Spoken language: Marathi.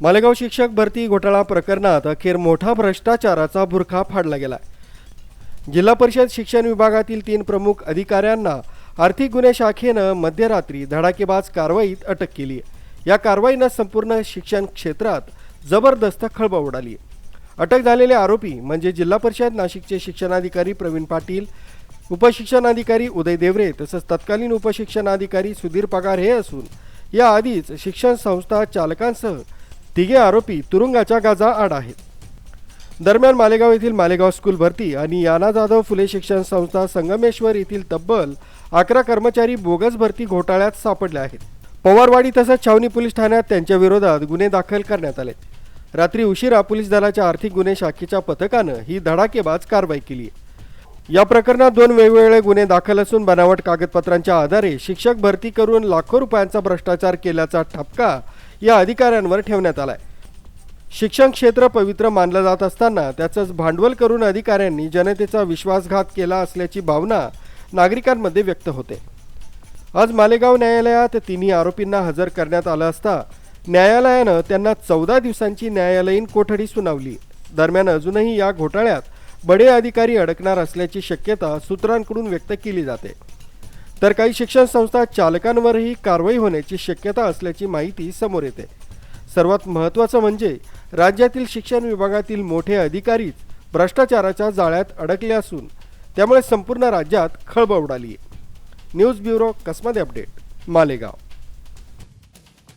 मालेगाव शिक्षक भरती घोटाळा प्रकरणात अखेर मोठा भ्रष्टाचाराचा बुरखा फाडला गेला जिल्हा परिषद शिक्षण विभागातील तीन प्रमुख अधिकाऱ्यांना आर्थिक गुन्हे शाखेनं मध्यरात्री धडाकेबाज कारवाईत अटक केली या कारवाईनं संपूर्ण शिक्षण क्षेत्रात जबरदस्त खळबळ उडाली अटक झालेले आरोपी म्हणजे जिल्हा परिषद नाशिकचे शिक्षणाधिकारी प्रवीण पाटील उपशिक्षणाधिकारी उदय देवरे तसंच तत्कालीन उपशिक्षणाधिकारी सुधीर पगार हे असून या आधीच शिक्षण संस्था चालकांसह तिघे आरोपी तुरुंगाच्या गाजा आड आहेत. दरम्यान मालेगाव येथील मालेगाव स्कूल भरती आणि याना जाधव फुले शिक्षण संस्था संगमेश्वर येथील तब्बल अकरा कर्मचारी बोगस भरती घोटाळ्यात सापडले आहेत. पवारवाडी तसंच छावणी पोलीस ठाण्यात त्यांच्या विरोधात गुन्हे दाखल करण्यात आले. रात्री उशिरा पोलीस दलाच्या आर्थिक गुन्हे शाखेच्या पथकानं ही धडाकेबाज कारवाई केली या प्रकरणात दोन वेगवेगळे गुन्हे दाखल असून बनावट कागदपत्रांच्या आधारे शिक्षक भरती करून लाखो रुपयांचा भ्रष्टाचार केल्याचा ठपका या अधिकाऱ्यांवर ठेवण्यात आलाय. शिक्षण क्षेत्र पवित्र मानलं जात असताना त्याचंच भांडवल करून अधिकाऱ्यांनी जनतेचा विश्वासघात केला असल्याची भावना नागरिकांमध्ये व्यक्त होते. आज मालेगाव न्यायालयात तिन्ही आरोपींना हजर करण्यात आलं असता न्यायालयानं त्यांना चौदा दिवसांची न्यायालयीन कोठडी सुनावली. दरम्यान अजूनही या घोटाळ्यात बडे अधिकारी अडकणार असल्याची शक्यता सूत्रांकडून व्यक्त केली जाते. तर काही शिक्षण संस्था चालकांवरही कारवाई होण्याची शक्यता असल्याची माहिती समोर येते. सर्वात महत्त्वाचं म्हणजे राज्यातील शिक्षण विभागातील मोठे अधिकारीच भ्रष्टाचाराच्या जाळ्यात अडकले असून त्यामुळे संपूर्ण राज्यात खळबळ उडाली आहे न्यूज ब्युरो कसमध्ये अपडेट मालेगाव.